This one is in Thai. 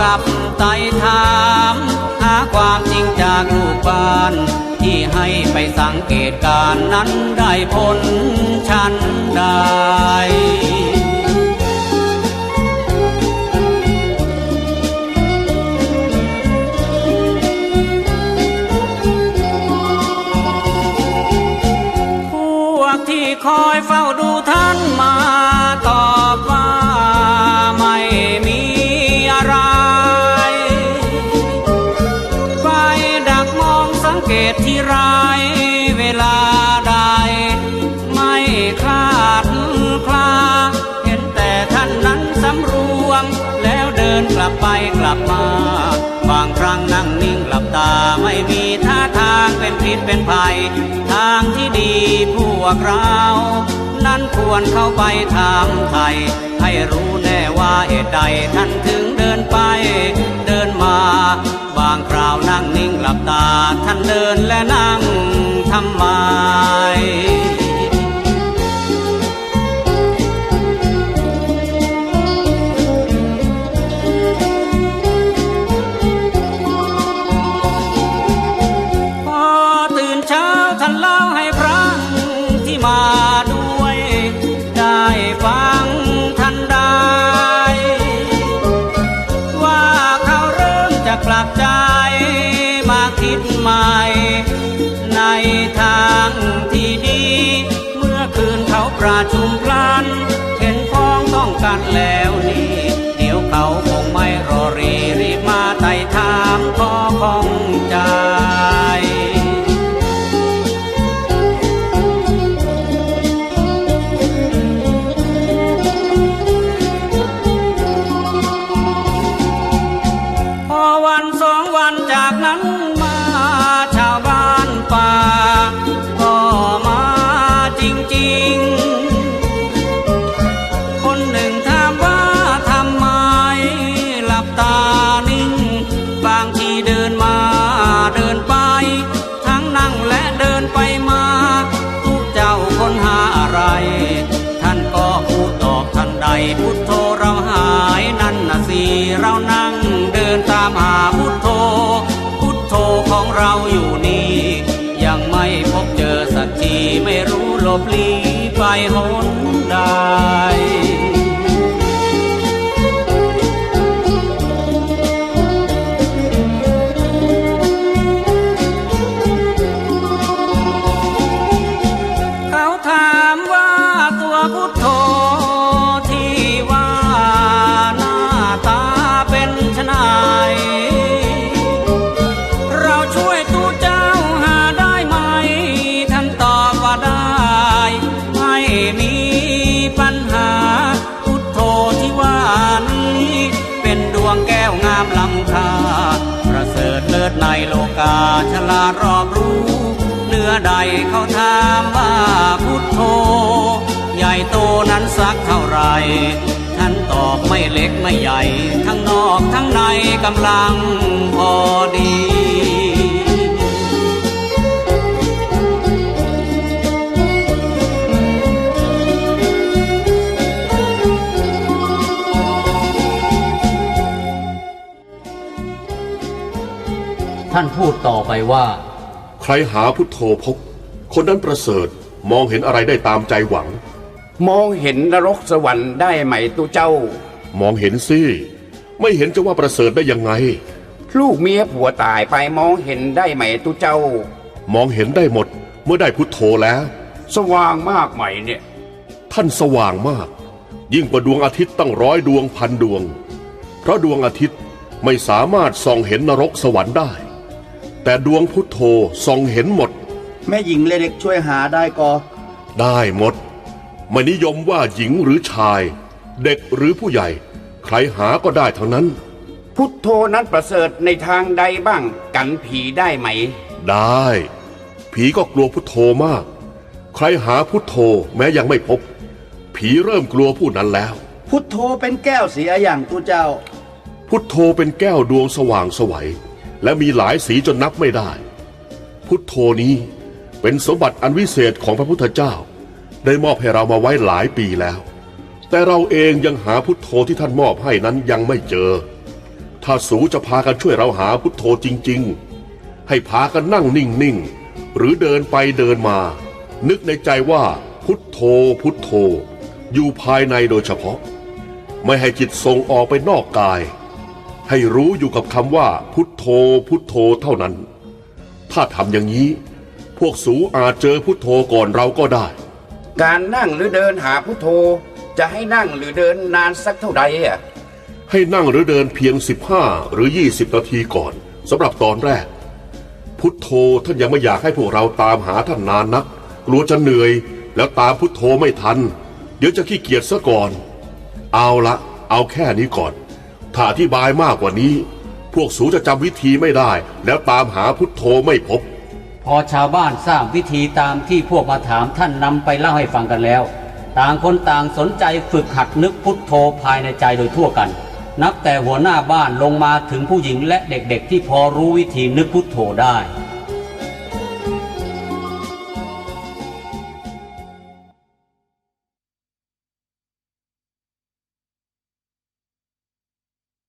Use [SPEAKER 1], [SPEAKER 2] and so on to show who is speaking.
[SPEAKER 1] กับไต่ถาม หาความจริงจากลูกบ้าน ที่ให้ไปสังเกตการนั้นได้ผลชั้นใด ตที่ไรเวลาใด ไม่คลาดคลา เห็นแต่ท่านนั้นสำรวม แล้วเดินกลับไปกลับมา บางครั้งนั่งนิ่งหลับตาไม่มีท่าทางเป็นพิษเป็นภัย ทางที่ดีพวกเรา นั้นควรเข้าไปถามไทย ให้รู้แน่ว่าเหตุใดท่านถึงเดิน นเดินและนั่งทำไมันจากนั้นมาชาวบ้านป่าก็มาจริงๆ คนหนึ่งถามว่าทำไมหลับตานิ่ง บางทีเดินมาเดินไป ทั้งนั่งและเดินไปมาทุกเจ้าคนหาอะไร ท่านก็พูดตอบทันใดพุทโธเราหายนั่นนะสิเรานั่งเดินตามหา องเราอยู่นี่ ยังไม่พบเจอสักทีไม่รู้หลบลี้ไปหนใด กาฉลาดรอบรู้ เนื้อใดเขาถามว่าพุทโธ ใหญ่โตนั้นสักเท่าไร ท่านตอบไม่เล็กไม่ใหญ่ ทั้งนอกทั้งในกำลังพอดี
[SPEAKER 2] ท่านพูดต่อไปว่า
[SPEAKER 3] ใครหาพุทโธพบ คนนั้นประเสริฐมองเห็นอะไรได้ตามใจหวัง
[SPEAKER 4] มองเห็นนรกสวรรค์ได้ไหมตุเจ้า
[SPEAKER 3] มองเห็นสิไม่เห็นจะว่าประเสริฐได้ยังไง
[SPEAKER 4] ลูกเมียผัวตายไปมองเห็นได้ไหมตุเจ้า
[SPEAKER 3] มองเห็นได้หมดเมื่อได้พุทโธแล้ว
[SPEAKER 4] สว่างมากไหมเนี่ย
[SPEAKER 3] ท่านสว่างมาก ยิ่งกว่าดวงอาทิตย์ตั้งร้อยดวงพันดวง เพราะดวงอาทิตย์ไม่สามารถส่องเห็นนรกสวรรค์ได้ แต่ดวงพุทโธส่องเห็นหมด
[SPEAKER 5] แม่หญิงและเด็กช่วยหาได้ก็
[SPEAKER 3] ได้หมด ไม่นิยมว่าหญิงหรือชาย เด็กหรือผู้ใหญ่ ใครหาก็ได้ทั้งนั้น
[SPEAKER 4] พุทโธนั้นประเสริฐในทางใดบ้าง กันผีได้ไหม
[SPEAKER 3] ได้ ผีก็กลัวพุทโธมาก ใครหาพุทโธแม้ยังไม่พบ ผีเริ่มกลัวผู้นั้นแล้ว
[SPEAKER 5] พุทโธเป็นแก้วเสียอย่างตูเจ้า
[SPEAKER 3] พุทโธเป็นแก้วดวงสว่างไสวัย และมีหลายสีจนนับไม่ได้ พุทโธนี้เป็นสมบัติอันวิเศษของพระพุทธเจ้า ได้มอบให้เรามาไว้หลายปีแล้ว แต่เราเองยังหาพุทโธที่ท่านมอบให้นั้นยังไม่เจอ ถ้าสูจะพากันช่วยเราหาพุทโธจริง ๆ ให้พากันนั่งนิ่งๆหรือเดินไปเดินมา นึกในใจว่าพุทโธพุทโธ อยู่ภายในโดยเฉพาะ ไม่ให้จิตส่งออกไปนอกกาย ให้รู้อยู่กับคำว่าพุทโธพุทโธเท่านั้น ถ้าทำอย่างนี้ พวกสูอาจเจอพุทโธก่อนเราก็ได้
[SPEAKER 4] การนั่งหรือเดินหาพุทโธ จะให้นั่งหรือเดินนานสักเท่าใดอะ
[SPEAKER 3] ให้นั่งหรือเดินเพียง 15 หรือ 20 นาทีก่อนสำหรับตอนแรก พุทโธท่านยังไม่อยากให้พวกเราตามหาท่านนานนัก กลัวจะเหนื่อยแล้วตามพุทโธไม่ทัน เดี๋ยวจะขี้เกียจซะก่อน เอาละเอาแค่นี้ก่อน ถ้าอธิบายมากกว่านี้ พวกสูจะจำวิธีไม่ได้ แล้วตามหาพุทโธไม่พบ
[SPEAKER 1] พอชาวบ้านทราบวิธีตามที่พวกมาถามท่านนำไปเล่าให้ฟังกันแล้ว ต่างคนต่างสนใจฝึกหัดนึกพุทโธภายในใจโดยทั่วกัน นับแต่หัวหน้าบ้านลงมาถึงผู้หญิงและเด็กๆ ที่พอรู้วิธีนึกพุทโธได้